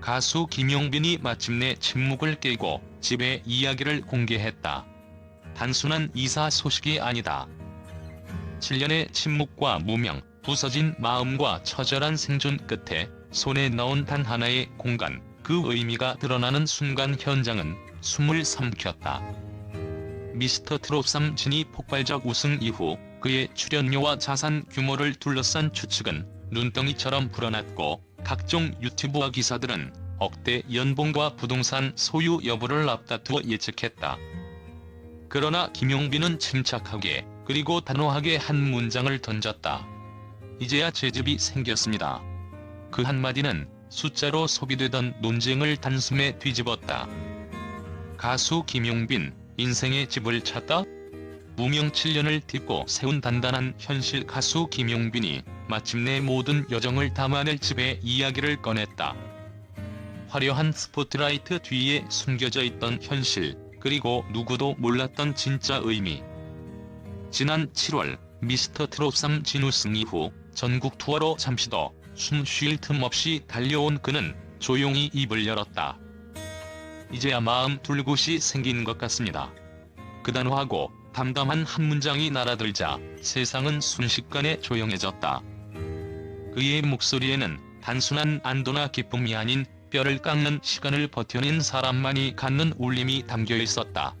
가수 김용빈이 마침내 침묵을 깨고 집의 이야기를 공개했다. 단순한 이사 소식이 아니다. 7년의 침묵과 무명, 부서진 마음과 처절한 생존 끝에 손에 넣은 단 하나의 공간, 그 의미가 드러나는 순간 현장은 숨을 삼켰다. 미스터 트롯 3 진이 폭발적 우승 이후 그의 출연료와 자산 규모를 둘러싼 추측은 눈덩이처럼 불어났고 각종 유튜브와 기사들은 억대 연봉과 부동산 소유 여부를 앞다투어 예측했다. 그러나 김용빈은 침착하게 그리고 단호하게 한 문장을 던졌다. 이제야 제집이 생겼습니다. 그 한마디는 숫자로 소비되던 논쟁을 단숨에 뒤집었다. 가수 김용빈, 인생의 집을 찾다? 무명 7년을 딛고 세운 단단한 현실 가수 김용빈이 마침내 모든 여정을 담아낼 집의 이야기를 꺼냈다. 화려한 스포트라이트 뒤에 숨겨져 있던 현실, 그리고 누구도 몰랐던 진짜 의미. 지난 7월 미스터 트롯 3 진우승 이후 전국 투어로 잠시 더 숨 쉴 틈 없이 달려온 그는 조용히 입을 열었다. 이제야 마음 둘 곳이 생긴 것 같습니다. 그단호하고 담담한 한 문장이 날아들자 세상은 순식간에 조용해졌다. 그의 목소리에는 단순한 안도나 기쁨이 아닌 뼈를 깎는 시간을 버텨낸 사람만이 갖는 울림이 담겨 있었다.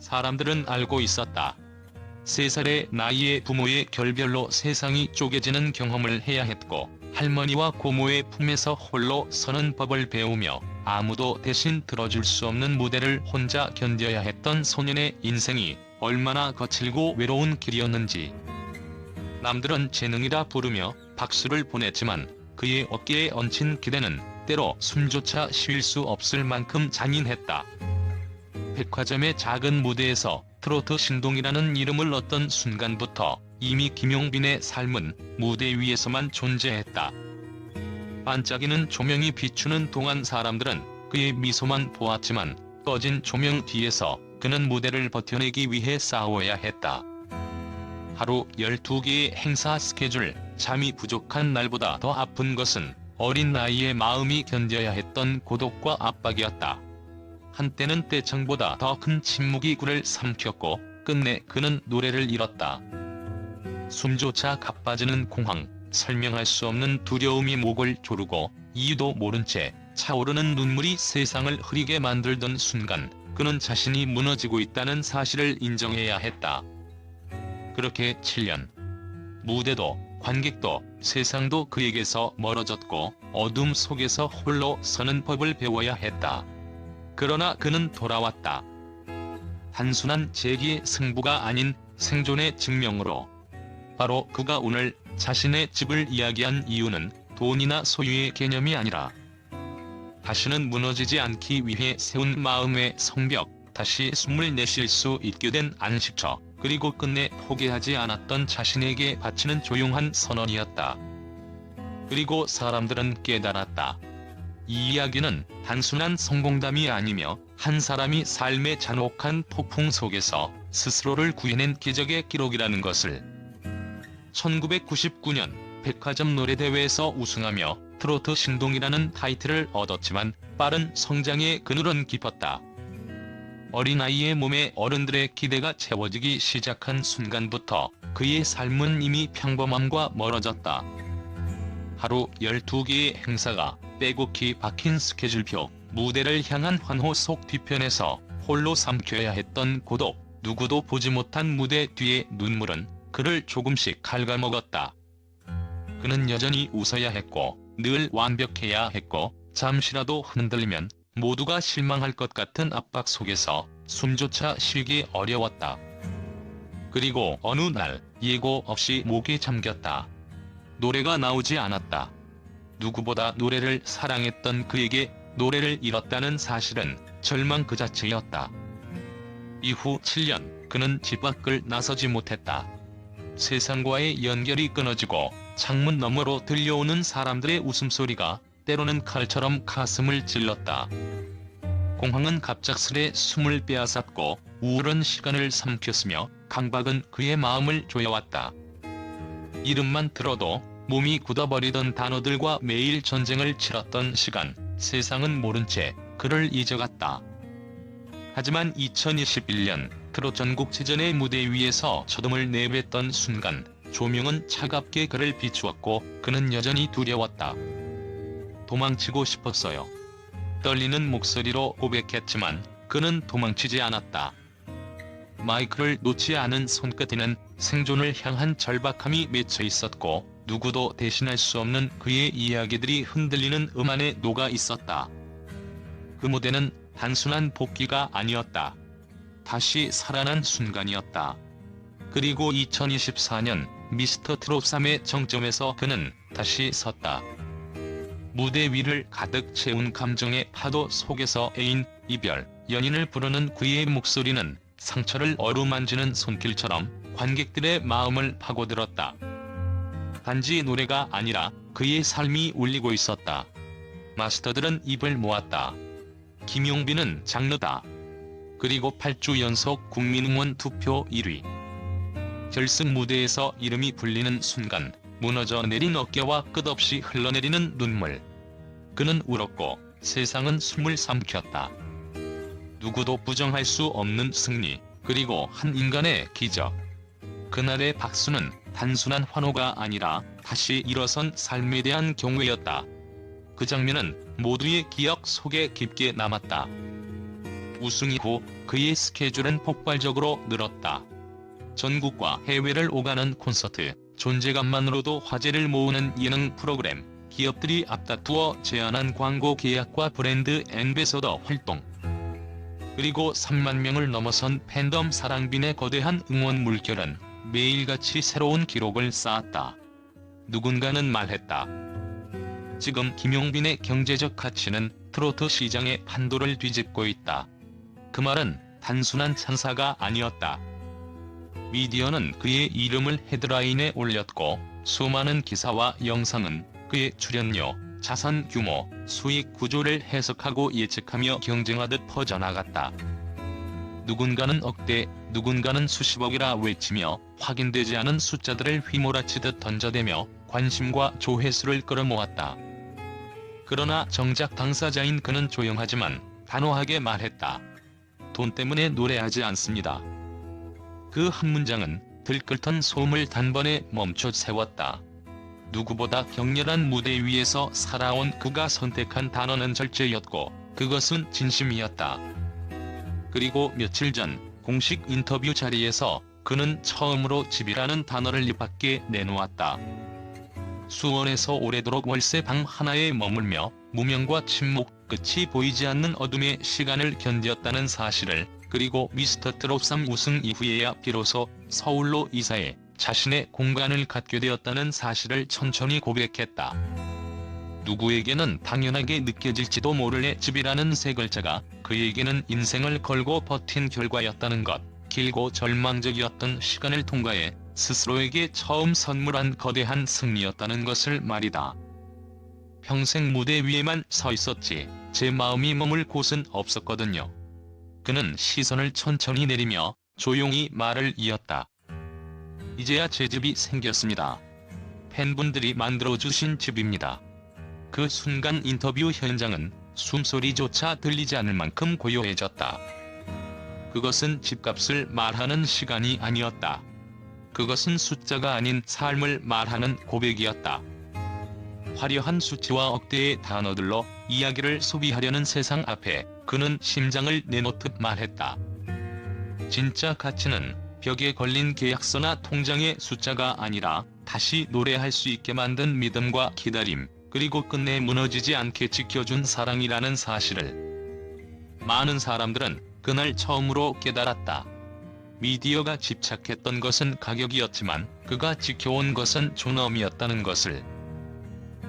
사람들은 알고 있었다. 세 살의 나이에 부모의 결별로 세상이 쪼개지는 경험을 해야 했고 할머니와 고모의 품에서 홀로 서는 법을 배우며 아무도 대신 들어줄 수 없는 무대를 혼자 견뎌야 했던 소년의 인생이 얼마나 거칠고 외로운 길이었는지. 남들은 재능이라 부르며 박수를 보냈지만 그의 어깨에 얹힌 기대는 때로 숨조차 쉴수 없을 만큼 잔인했다. 백화점의 작은 무대에서 트로트 신동이라는 이름을 얻던 순간부터 이미 김용빈의 삶은 무대 위에서만 존재했다. 반짝이는 조명이 비추는 동안 사람들은 그의 미소만 보았지만 꺼진 조명 뒤에서 그는 무대를 버텨내기 위해 싸워야 했다. 하루 12개의 행사 스케줄, 잠이 부족한 날보다 더 아픈 것은 어린 나이에 마음이 견뎌야 했던 고독과 압박이었다. 한때는 떼창보다 더 큰 침묵이 굴을 삼켰고 끝내 그는 노래를 잃었다. 숨조차 가빠지는 공황, 설명할 수 없는 두려움이 목을 조르고 이유도 모른 채 차오르는 눈물이 세상을 흐리게 만들던 순간 그는 자신이 무너지고 있다는 사실을 인정해야 했다. 그렇게 7년. 무대도 관객도 세상도 그에게서 멀어졌고 어둠 속에서 홀로 서는 법을 배워야 했다. 그러나 그는 돌아왔다. 단순한 재기의 승부가 아닌 생존의 증명으로. 바로 그가 오늘 자신의 집을 이야기한 이유는 돈이나 소유의 개념이 아니라 다시는 무너지지 않기 위해 세운 마음의 성벽, 다시 숨을 내쉴 수 있게 된 안식처, 그리고 끝내 포기하지 않았던 자신에게 바치는 조용한 선언이었다. 그리고 사람들은 깨달았다. 이 이야기는 단순한 성공담이 아니며 한 사람이 삶의 잔혹한 폭풍 속에서 스스로를 구해낸 기적의 기록이라는 것을 1999년 백화점 노래대회에서 우승하며 트로트 신동이라는 타이틀을 얻었지만 빠른 성장의 그늘은 깊었다. 어린아이의 몸에 어른들의 기대가 채워지기 시작한 순간부터 그의 삶은 이미 평범함과 멀어졌다. 하루 12개의 행사가 빼곡히 박힌 스케줄표, 무대를 향한 환호 속 뒤편에서 홀로 삼켜야 했던 고독, 누구도 보지 못한 무대 뒤의 눈물은 그를 조금씩 갉아먹었다. 그는 여전히 웃어야 했고 늘 완벽해야 했고 잠시라도 흔들리면 모두가 실망할 것 같은 압박 속에서 숨조차 쉬기 어려웠다. 그리고 어느 날 예고 없이 목이 잠겼다. 노래가 나오지 않았다. 누구보다 노래를 사랑했던 그에게 노래를 잃었다는 사실은 절망 그 자체였다. 이후 7년 그는 집 밖을 나서지 못했다. 세상과의 연결이 끊어지고 창문 너머로 들려오는 사람들의 웃음소리가 때로는 칼처럼 가슴을 찔렀다. 공황은 갑작스레 숨을 빼앗았고 우울한 시간을 삼켰으며 강박은 그의 마음을 조여왔다. 이름만 들어도 몸이 굳어버리던 단어들과 매일 전쟁을 치렀던 시간, 세상은 모른 채 그를 잊어갔다. 하지만 2021년 트롯 전국체전의 무대 위에서 초dom을 내뱉던 순간 조명은 차갑게 그를 비추었고 그는 여전히 두려웠다. 도망치고 싶었어요. 떨리는 목소리로 고백했지만 그는 도망치지 않았다. 마이크를 놓지 않은 손끝에는 생존을 향한 절박함이 맺혀 있었고 누구도 대신할 수 없는 그의 이야기들이 흔들리는 음 안에 녹아 있었다. 그 무대는 단순한 복귀가 아니었다. 다시 살아난 순간이었다. 그리고 2024년 미스터 트롯 3의 정점에서 그는 다시 섰다. 무대 위를 가득 채운 감정의 파도 속에서 애인, 이별, 연인을 부르는 그의 목소리는 상처를 어루만지는 손길처럼 관객들의 마음을 파고들었다. 단지 노래가 아니라 그의 삶이 울리고 있었다. 마스터들은 입을 모았다. 김용빈은 장르다. 그리고 8주 연속 국민응원 투표 1위. 결승 무대에서 이름이 불리는 순간 무너져 내린 어깨와 끝없이 흘러내리는 눈물. 그는 울었고 세상은 숨을 삼켰다. 누구도 부정할 수 없는 승리, 그리고 한 인간의 기적. 그날의 박수는 단순한 환호가 아니라 다시 일어선 삶에 대한 경외였다. 그 장면은 모두의 기억 속에 깊게 남았다. 우승 이후 그의 스케줄은 폭발적으로 늘었다. 전국과 해외를 오가는 콘서트, 존재감만으로도 화제를 모으는 예능 프로그램, 기업들이 앞다투어 제안한 광고 계약과 브랜드 엠베서더 활동. 그리고 3만 명을 넘어선 팬덤 사랑빈의 거대한 응원 물결은 매일같이 새로운 기록을 쌓았다. 누군가는 말했다. 지금 김용빈의 경제적 가치는 트로트 시장의 판도를 뒤집고 있다. 그 말은 단순한 찬사가 아니었다. 미디어는 그의 이름을 헤드라인에 올렸고 수많은 기사와 영상은 그의 출연료, 자산 규모, 수익 구조를 해석하고 예측하며 경쟁하듯 퍼져나갔다. 누군가는 억대, 누군가는 수십억이라 외치며 확인되지 않은 숫자들을 휘몰아치듯 던져대며 관심과 조회수를 끌어모았다. 그러나 정작 당사자인 그는 조용하지만 단호하게 말했다. 돈 때문에 노래하지 않습니다. 그 한 문장은 들끓던 소음을 단번에 멈춰 세웠다. 누구보다 격렬한 무대 위에서 살아온 그가 선택한 단어는 절제였고 그것은 진심이었다. 그리고 며칠 전 공식 인터뷰 자리에서 그는 처음으로 집이라는 단어를 입 밖에 내놓았다. 수원에서 오래도록 월세 방 하나에 머물며 무명과 침묵 끝이 보이지 않는 어둠의 시간을 견뎠다는 사실을 그리고 미스터 트롯 3 우승 이후에야 비로소 서울로 이사해 자신의 공간을 갖게 되었다는 사실을 천천히 고백했다. 누구에게는 당연하게 느껴질지도 모를 집이라는 세 글자가 그에게는 인생을 걸고 버틴 결과였다는 것, 길고 절망적이었던 시간을 통과해 스스로에게 처음 선물한 거대한 승리였다는 것을 말이다. 평생 무대 위에만 서 있었지 제 마음이 머물 곳은 없었거든요. 그는 시선을 천천히 내리며 조용히 말을 이었다. 이제야 제 집이 생겼습니다. 팬분들이 만들어주신 집입니다. 그 순간 인터뷰 현장은 숨소리조차 들리지 않을 만큼 고요해졌다. 그것은 집값을 말하는 시간이 아니었다. 그것은 숫자가 아닌 삶을 말하는 고백이었다. 화려한 수치와 억대의 단어들로 이야기를 소비하려는 세상 앞에 그는 심장을 내놓듯 말했다. 진짜 가치는 벽에 걸린 계약서나 통장의 숫자가 아니라 다시 노래할 수 있게 만든 믿음과 기다림, 그리고 끝내 무너지지 않게 지켜준 사랑이라는 사실을. 많은 사람들은 그날 처음으로 깨달았다. 미디어가 집착했던 것은 가격이었지만 그가 지켜온 것은 존엄이었다는 것을.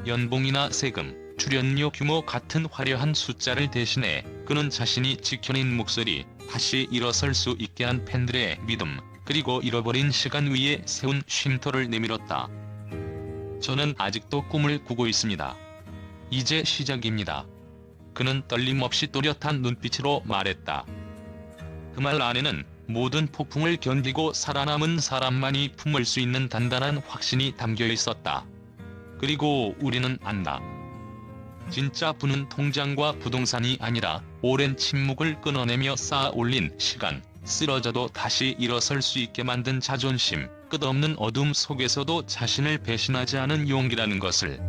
연봉이나 세금, 출연료 규모 같은 화려한 숫자를 대신해 그는 자신이 지켜낸 목소리, 다시 일어설 수 있게 한 팬들의 믿음, 그리고 잃어버린 시간 위에 세운 쉼터를 내밀었다. 저는 아직도 꿈을 꾸고 있습니다. 이제 시작입니다. 그는 떨림 없이 또렷한 눈빛으로 말했다. 그 말 안에는 모든 폭풍을 견디고 살아남은 사람만이 품을 수 있는 단단한 확신이 담겨 있었다. 그리고 우리는 안다. 진짜 부는 통장과 부동산이 아니라 오랜 침묵을 끊어내며 쌓아 올린 시간, 쓰러져도 다시 일어설 수 있게 만든 자존심, 끝없는 어둠 속에서도 자신을 배신하지 않은 용기라는 것을.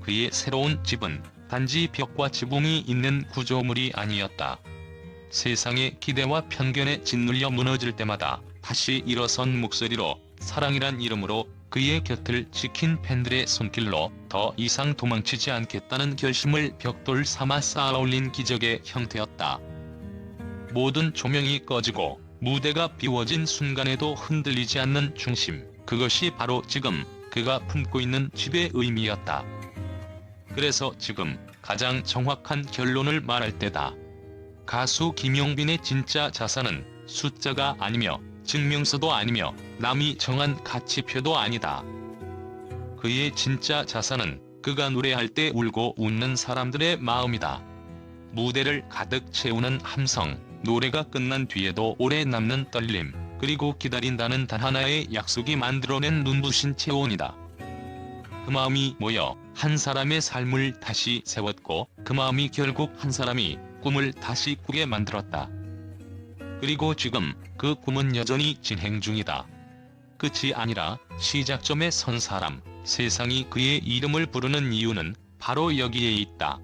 그의 새로운 집은 단지 벽과 지붕이 있는 구조물이 아니었다. 세상의 기대와 편견에 짓눌려 무너질 때마다 다시 일어선 목소리로 사랑이란 이름으로 그의 곁을 지킨 팬들의 손길로 더 이상 도망치지 않겠다는 결심을 벽돌 삼아 쌓아올린 기적의 형태였다. 모든 조명이 꺼지고 무대가 비워진 순간에도 흔들리지 않는 중심, 그것이 바로 지금 그가 품고 있는 집의 의미였다. 그래서 지금 가장 정확한 결론을 말할 때다. 가수 김용빈의 진짜 자산은 숫자가 아니며 증명서도 아니며 남이 정한 가치표도 아니다. 그의 진짜 자산은 그가 노래할 때 울고 웃는 사람들의 마음이다. 무대를 가득 채우는 함성, 노래가 끝난 뒤에도 오래 남는 떨림, 그리고 기다린다는 단 하나의 약속이 만들어낸 눈부신 체온이다. 그 마음이 모여 한 사람의 삶을 다시 세웠고 그 마음이 결국 한 사람이 꿈을 다시 꾸게 만들었다. 그리고 지금 그 꿈은 여전히 진행 중이다. 끝이 아니라 시작점에 선 사람, 세상이 그의 이름을 부르는 이유는 바로 여기에 있다.